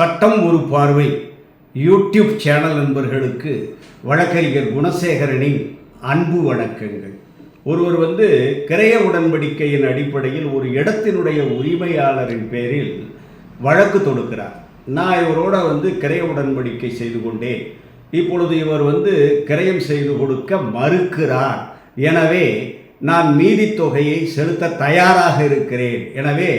சட்டம் ஒரு பார்வை. யூடியூப் சேனல் நண்பர்களுக்கு வழக்கறிஞர் குணசேகரனின் அன்பு வணக்கங்கள். ஒருவர் வந்து கிரைய உடன்படிக்கையின் அடிப்படையில் ஒரு இடத்தினுடைய உரிமையாளரின் பேரில் வழக்கு தொடுக்கிறார். நான் இவரோட வந்து கிரைய உடன்படிக்கை செய்து கொண்டேன். இப்பொழுது இவர் வந்து கிரயம் செய்து கொடுக்க மறுக்கிறார். எனவே நான் மீதி தொகையை செலுத்த தயாராக இருக்கிறேன். எனவே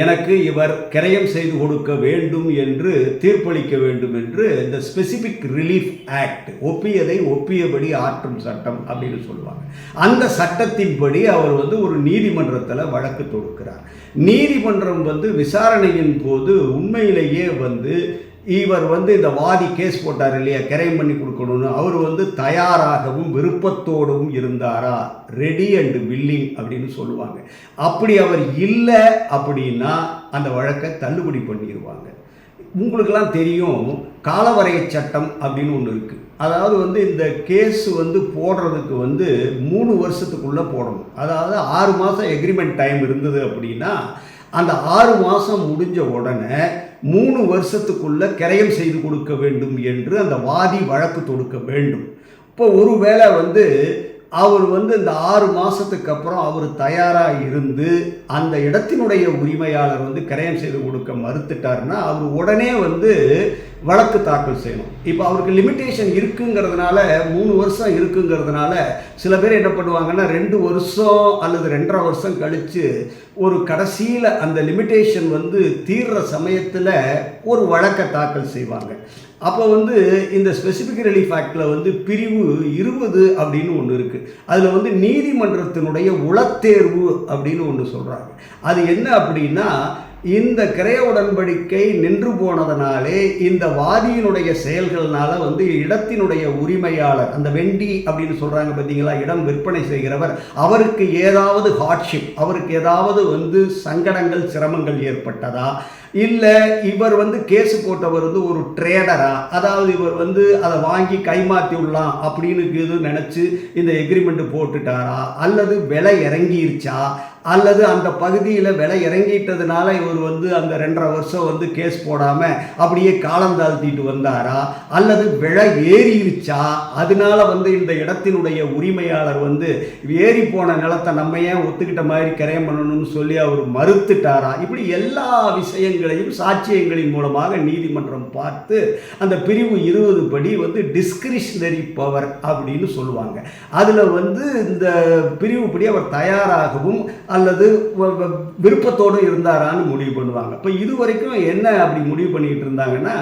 எனக்கு இவர் கிரயம் செய்து கொடுக்க வேண்டும் என்று தீர்ப்பளிக்க வேண்டும் என்று இந்த ஸ்பெசிபிக் ரிலீஃப் ஆக்ட் ஒப்பியதை ஒப்பியபடி ஆற்றும் சட்டம் அப்படின்னு சொல்லுவாங்க. அந்த சட்டத்தின்படி அவர் வந்து ஒரு நீதிமன்றத்தில் வழக்கு தொடுக்கிறார். நீதிமன்றம் வந்து விசாரணையின் போது உண்மையிலேயே வந்து இவர் வந்து இந்த வாதி கேஸ் போட்டார் இல்லையா? கிரைம் பண்ணி கொடுக்கணும்னு. அவர் வந்து தயாராகவும் விருப்பத்தோடவும் இருந்தாரா? ரெடி அண்ட் வில்லிங் அப்படின்னு சொல்லுவாங்க. அப்படி அவர் இல்லை அப்படின்னா அந்த வழக்கை தள்ளுபடி பண்ணிடுவாங்க உங்களுக்கெல்லாம் தெரியும் காலவரைய சட்டம் அப்படின்னு ஒன்று இருக்குது அதாவது வந்து இந்த கேஸ் வந்து போடுறதுக்கு வந்து மூணு வருஷத்துக்குள்ளே போடணும். அதாவது ஆறு மாதம் எக்ரிமெண்ட் டைம் இருந்தது அப்படின்னா அந்த ஆறு மாதம் முடிஞ்ச உடனே மூணு வருஷத்துக்குள்ள கிரயம் செய்து கொடுக்க வேண்டும் என்று அந்த வாதி வழக்கு தொடுக்க வேண்டும். இப்போ ஒருவேளை வந்து அவர் வந்து இந்த ஆறு மாதத்துக்கு அப்புறம் அவர் தயாராக இருந்து அந்த இடத்தினுடைய உரிமையாளர் வந்து கிரயம் செய்து கொடுக்க மறுத்துட்டாருன்னா அவர் உடனே வந்து வழக்கு தாக்கல் செய்யணும். இப்போ அவருக்கு லிமிட்டேஷன் இருக்குங்கிறதுனால மூணு வருஷம் இருக்குங்கிறதுனால சில பேர் என்ன பண்ணுவாங்கன்னா ரெண்டு வருஷம் அல்லது ரெண்டரை வருஷம் கழித்து ஒரு கடைசியில் அந்த லிமிட்டேஷன் வந்து தீர்ற சமயத்தில் ஒரு வழக்கை தாக்கல் செய்வாங்க. அப்போ வந்து இந்த ஸ்பெசிஃபிக் ரிலீஃப் ஆக்டில் வந்து பிரிவு இருபது அப்படின்னு ஒன்று இருக்குது அதில் வந்து நீதிமன்றத்தினுடைய உளத்தேர்வு அப்படின்னு ஒன்று சொல்கிறாங்க அது என்ன அப்படின்னா இந்த கிரய உடன்படிக்கை நின்று போனதனாலே இந்த வாதியினுடைய செயல்கள்னால வந்து இடத்தினுடைய உரிமையாளர் அந்த வெண்டி அப்படின்னு சொல்கிறாங்க பார்த்தீங்களா இடம் விற்பனை செய்கிறவர் அவருக்கு ஏதாவது ஹார்ட்ஷிப் அவருக்கு ஏதாவது வந்து சங்கடங்கள் சிரமங்கள் ஏற்பட்டதா? இல்லை இவர் வந்து கேஸ் போட்டவர் வந்து ஒரு ட்ரேடரா அதாவது இவர் வந்து அதை வாங்கி கைமாற்றி விடலாம் அப்படின்னு இது நினச்சி இந்த எக்ரிமெண்ட் போட்டுட்டாரா? அல்லது விலை இறங்கிருச்சா? அல்லது அந்த பகுதியில் விலை இறங்கிட்டதுனால இவர் வந்து அந்த ரெண்டரை வருஷம் வந்து கேஸ் போடாமல் அப்படியே காலம் தாழ்த்திட்டு வந்தாரா? அல்லது விலை ஏறிடுச்சா அதனால வந்து இந்த இடத்தினுடைய உரிமையாளர் வந்து ஏறி போன நிலத்தை நம்ம ஏன் ஒத்துக்கிட்ட மாதிரி கரையம் பண்ணணும்னு சொல்லி அவர் மறுத்துட்டாரா? இப்படி எல்லா விஷயங்களையும் சாட்சியங்களின் மூலமாக நீதிமன்றம் பார்த்து அந்த பிரிவு இருபது படி வந்து டிஸ்கிரிஷனரி பவர் அப்படின்னு சொல்லுவாங்க. அதில் வந்து இந்த பிரிவுப்படி அவர் தயாராகவும் அல்லது விருப்பத்தோடு இருந்தாரான்னு முடிவு பண்ணுவாங்க. இப்போ இது வரைக்கும் என்ன அப்படி முடிவு பண்ணிக்கிட்டு இருந்தாங்கன்னா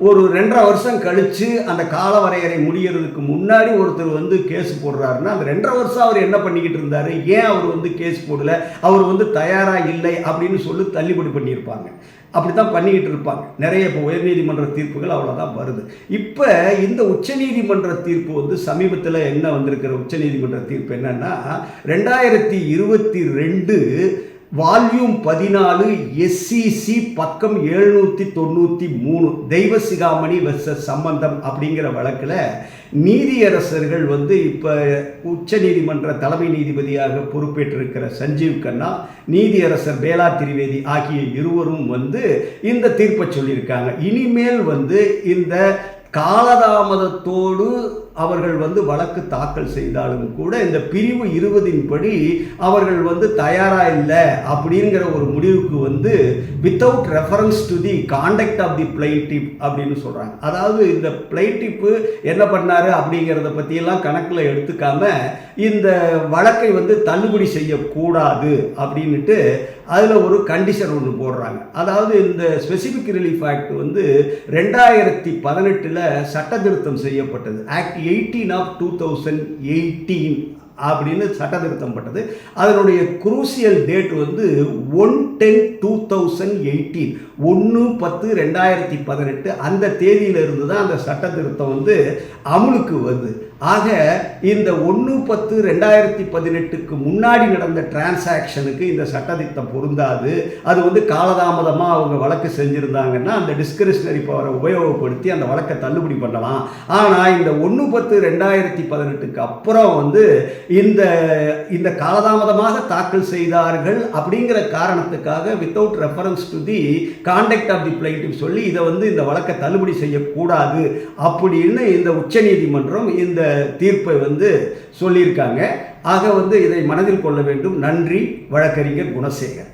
ஒரு ரெண்டரை வருஷம் கழித்து அந்த கால வரையறை முடியறதுக்கு முன்னாடி ஒருத்தர் வந்து கேஸ் போடுறாருன்னா அந்த ரெண்டரை வருஷம் அவர் என்ன பண்ணிக்கிட்டு இருந்தார்? ஏன் அவர் வந்து கேஸ் போடல? அவர் வந்து தயாராக இல்லை அப்படின்னு சொல்லி தள்ளுபடி பண்ணியிருப்பாங்க. அப்படி தான் பண்ணிக்கிட்டு இருப்பாங்க. நிறைய இப்போ உயர்நீதிமன்ற தீர்ப்புகள் அவ்வளோதான் வருது. இப்போ இந்த உச்சநீதிமன்ற தீர்ப்பு வந்து சமீபத்தில் என்ன வந்திருக்கிற உச்சநீதிமன்ற தீர்ப்பு என்னன்னா ரெண்டாயிரத்தி இருபத்தி ரெண்டு வால்யூம் பதினாலு எஸ்சிசி பக்கம் எழுநூற்றி தொண்ணூற்றி மூணு தெய்வ சிகாமணி வெர்சஸ் சம்பந்தம் அப்படிங்கிற வழக்கில் நீதியரசர்கள் வந்து இப்போ உச்ச நீதிமன்ற தலைமை நீதிபதியாக பொறுப்பேற்றிருக்கிற சஞ்சீவ் கண்ணா நீதியரசர் பேலா திரிவேதி ஆகிய இருவரும் வந்து இந்த தீர்ப்பை சொல்லியிருக்காங்க. இனிமேல் வந்து இந்த காலதாமதத்தோடு அவர்கள் வந்து வழக்கு தாக்கல் செய்தாலும் கூட இந்த பிரிவு இருபதின் படி அவர்கள் வந்து தயாரா இல்லை அப்படிங்கிற ஒரு முடிவுக்கு வந்து without reference to the conduct of the plaintiff அப்படின்னு சொல்கிறாங்க அதாவது இந்த பிளைட்டிப்பு என்ன பண்ணாரு அப்படிங்கிறத பற்றியெல்லாம் கணக்கில் எடுத்துக்காம இந்த வழக்கை வந்து தள்ளுபடி செய்யக்கூடாது அப்படின்ட்டு அதில் ஒரு கண்டிஷன் ஒன்று போடுறாங்க. அதாவது இந்த ஸ்பெசிஃபிக் ரிலீஃப் ஆக்ட் வந்து ரெண்டாயிரத்தி பதினெட்டில் சட்ட திருத்தம் செய்யப்பட்டது. Act eighteen of two thousand eighteen அப்படின்னு சட்ட திருத்தம் பட்டது அதனுடைய குரூசியல் டேட் வந்து one ten two thousand eighteen ஒன்று பத்து ரெண்டாயிரத்தி பதினெட்டு அந்த தேதியிலிருந்து தான் அந்த சட்ட திருத்தம் வந்து அமுலுக்கு வருது. ஆக இந்த ஒன்று பத்து ரெண்டாயிரத்தி பதினெட்டுக்கு முன்னாடி நடந்த டிரான்சாக்ஷனுக்கு இந்த சட்டத்திட்டம் பொருந்தாது. அது வந்து காலதாமதமாக அவங்க வழக்கு செஞ்சுருந்தாங்கன்னா அந்த டிஸ்கிரிஷனரி பவரை உபயோகப்படுத்தி அந்த வழக்கை தள்ளுபடி பண்ணலாம். ஆனால் இந்த ஒன்று பத்து ரெண்டாயிரத்தி பதினெட்டுக்கு அப்புறம் வந்து இந்த இந்த காலதாமதமாக தாக்கல் செய்தார்கள் அப்படிங்கிற காரணத்துக்காக without reference to the conduct of the plaintiff சொல்லி இதை வந்து இந்த வழக்கை தள்ளுபடி செய்யக்கூடாது அப்படின்னு இந்த உச்சநீதிமன்றம் இந்த தீர்ப்பை வந்து சொல்லியிருக்காங்க. ஆக வந்து இதை மனதில் கொள்ள வேண்டும். நன்றி வழக்கறிஞர் குணசேகர்.